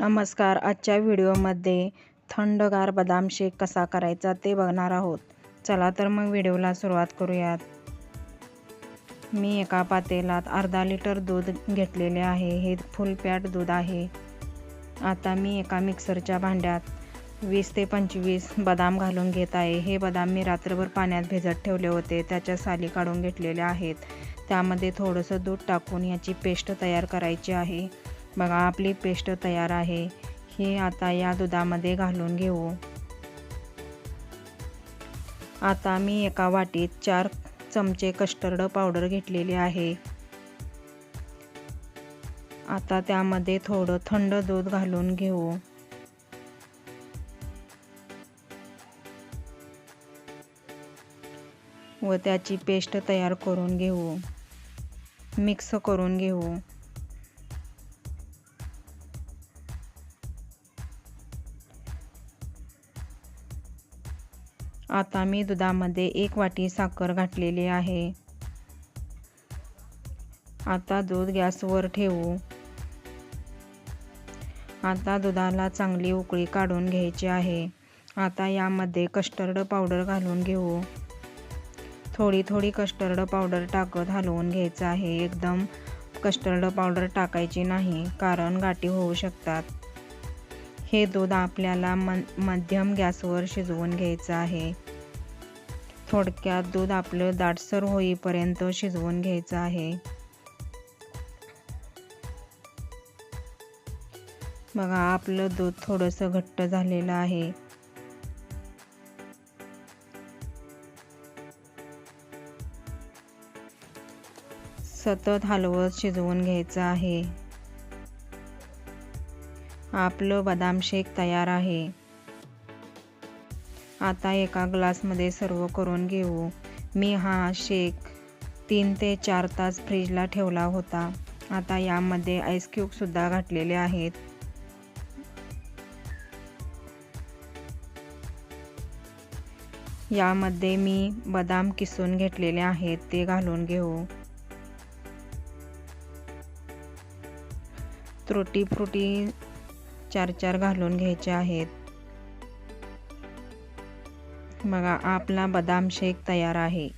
नमस्कार. आजच्या व्हिडिओमध्ये थंडगार बदाम शेक कसा करायचा ते बघणार आहोत. चला तर मग व्हिडिओला सुरुवात करूयात. मी एका पातेलात अर्धा लिटर दूध घेतलेले आहे. हे फुल पॅट दूध आहे. आता मी एका मिक्सरच्या भांड्यात वीस ते पंचवीस बदाम घालून घेत आहे. हे बदाम मी रात्रभर पाण्यात भिजत ठेवले होते. त्याच्या साली काढून घेतलेल्या आहेत. त्यामध्ये थोडंसं दूध टाकून याची पेस्ट तयार करायची आहे. बघा आपली पेस्ट तयार आहे. ही आता या दुधामध्ये घालून घेऊ. आता मी एका वाटीत चार चमचे कस्टर्ड पावडर घेतलेली आहे. आता त्यामध्ये थोडं थंड दूध घालून घेऊ. व त्याची पेस्ट तयार करून घेऊ. मिक्स करून घेऊ. आता मी दुधामध्ये एक वाटी साखर घातलेली आहे. आता दूध गॅसवर ठेवू. आता दुधाला चांगली उकळी काढून घ्यायची आहे. आता यामध्ये कस्टर्ड पावडर घालून घेऊ. थोडी थोडी कस्टर्ड पावडर टाकत हलवून घ्यायचं आहे. एकदम कस्टर्ड पावडर टाकायची नाही कारण गाठी होऊ शकतात. हे दूध आपल्याला मन मध्यम गॅसवर शिजवून घ्यायचं आहे. थोडक्यात दूध आपलं दाटसर होईपर्यंत शिजवून घ्यायचं आहे. बघा आपलं दूध थोडंसं घट्ट झालेलं आहे. सतत हलवत शिजवून घ्यायचं आहे. आपलं बदाम शेक तयार आहे. आता एका ग्लासमध्ये सर्व करून घेऊ. मी हा शेक तीन ते चार तास फ्रीजला ठेवला होता. आता यामध्ये आईस क्यूबसुद्धा घातलेले आहेत. यामध्ये मी बदाम किसून घेतलेले आहेत ते घालून घेऊ. त्रुटी फ्रुटी चार चार घालून घ्यायचे आहेत. बघा आपला बदाम शेक तयार आहे.